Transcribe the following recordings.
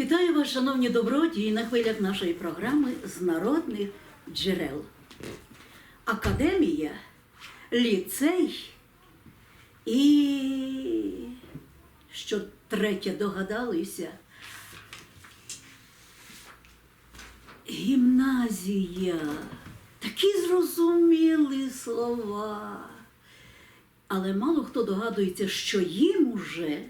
Вітаю вас, шановні добродії, на хвилях нашої програми з народних джерел. Академія, ліцей і що третє догадалися. Гімназія. Такі зрозуміли слова. Але мало хто догадується, що їм уже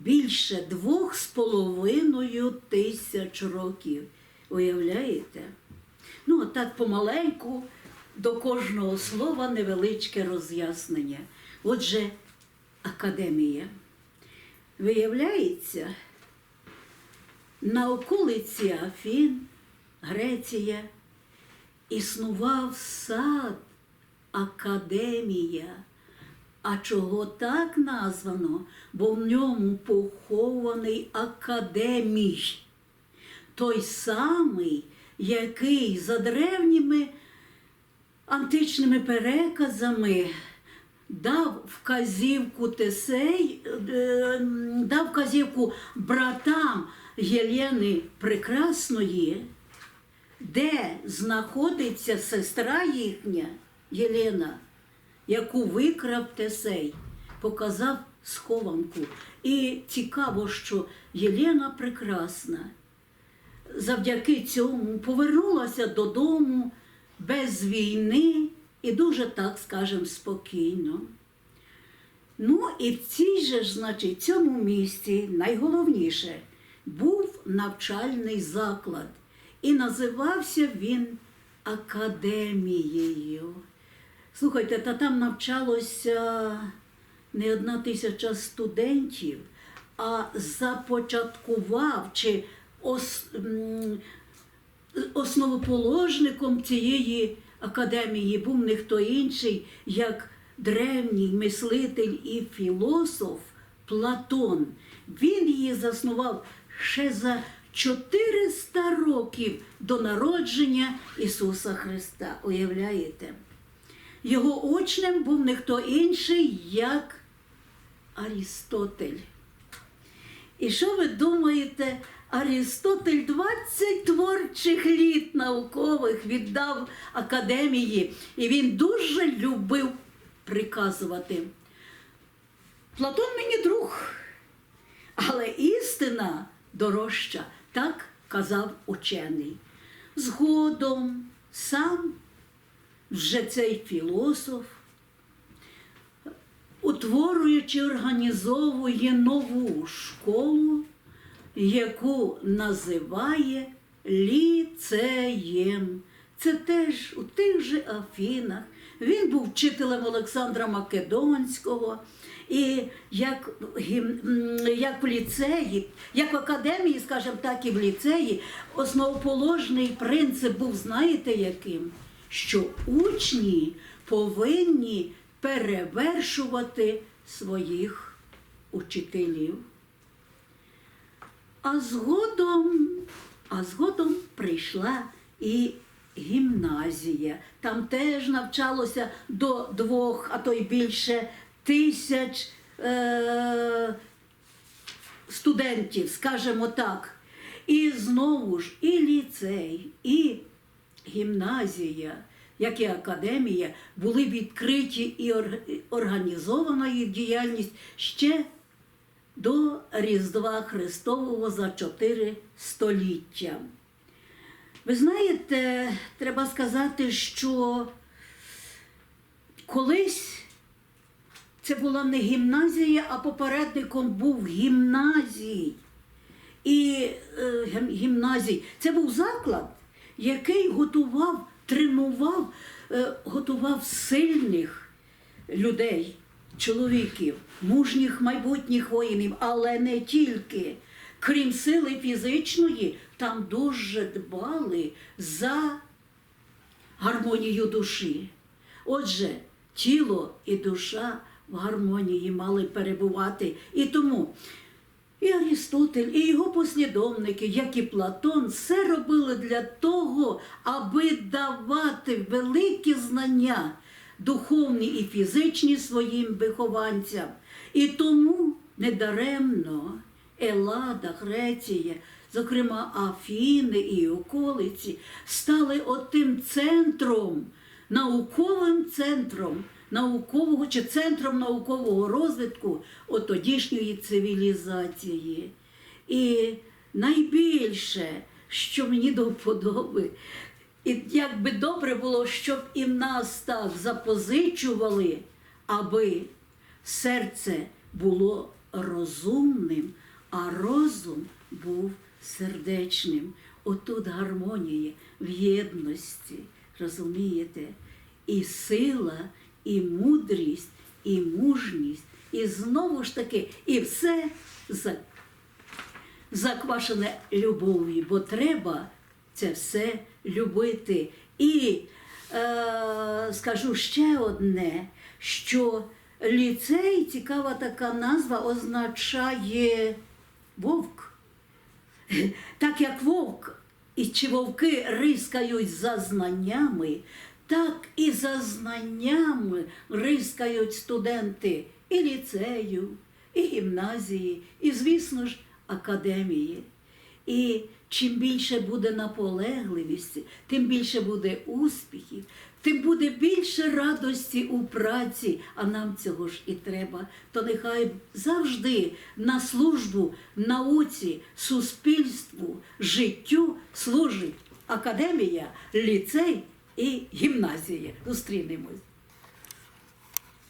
більше двох з половиною тисяч років. Уявляєте? Ну, так помаленьку до кожного слова невеличке роз'яснення. Отже, академія. Виявляється, на околиці Афін, Греція, існував сад, академія. А чого так названо? Бо в ньому похований академій. Той самий, який за древніми античними переказами дав вказівку Тесей, е, дав вказівку братам Єлени Прекрасної, де знаходиться сестра їхня Єлена, яку викрав Тесей, показав схованку. І цікаво, що Єлена Прекрасна завдяки цьому повернулася додому без війни і дуже, так скажемо, спокійно. Ну і в цій же значить, цьому місці найголовніше був навчальний заклад, і називався він академією. Слухайте, та там навчалося не одна тисяча студентів, а започаткував чи ос, основоположником цієї академії був не хто інший, як древній мислитель і філософ Платон. Він її заснував ще за 400 років до народження Ісуса Христа. Уявляєте? Його учнем був не хто інший, як Арістотель. І що ви думаєте? Арістотель 20 творчих літ наукових віддав академії, і він дуже любив приказувати. Платон мені друг, але істина дорожча, так казав учений. Згодом сам вже цей філософ, утворюючи, організовує нову школу, яку називає ліцеєм. Це теж у тих же Афінах. Він був вчителем Олександра Македонського. І як, як в ліцеї, як в академії, скажімо так, і в ліцеї, основоположний принцип був, знаєте, яким? Що учні повинні перевершувати своїх учителів. А згодом, а згодом прийшла і гімназія. Там теж навчалося до двох, а то й більше тисяч е- студентів, скажімо так. І знову ж і ліцей, і гімназія, як і академія, були відкриті і організована їх діяльність ще до Різдва Христового за чотири століття. Ви знаєте, треба сказати, що колись це була не гімназія, а попередником був гімназій. І е, гімназій. Це був заклад, який готував, тренував, е, готував сильних людей, чоловіків, мужніх майбутніх воїнів, але не тільки. Крім сили фізичної, там дуже дбали за гармонію душі. Отже, тіло і душа в гармонії мали перебувати. І тому і Арістотель, і його послідовники, як і Платон, все робили для того, аби давати великі знання, духовні і фізичні своїм вихованцям. І тому недаремно Елада, Греція, зокрема Афіни і околиці, стали отим центром, науковим центром наукового чи центром наукового розвитку отодішньої цивілізації. І найбільше, що мені до вподоби, і як би добре було, щоб і в нас так запозичували, аби серце було розумним, а розум був сердечним. Отут гармонія в єдності, розумієте? І сила, і мудрість, і мужність, і знову ж таки, і все заквашене любов'ю, бо треба це все любити. І е, скажу ще одне, що ліцей, цікава така назва, означає вовк. Так як вовк і чи вовки рискають за знаннями, так і за знаннями рискають студенти і ліцею, і гімназії, і, звісно ж, академії. І чим більше буде наполегливості, тим більше буде успіхів, тим буде більше радості у праці, а нам цього ж і треба. То нехай завжди на службу науці, суспільству, життю служить академія, ліцей і гімназія. Зустрінемось.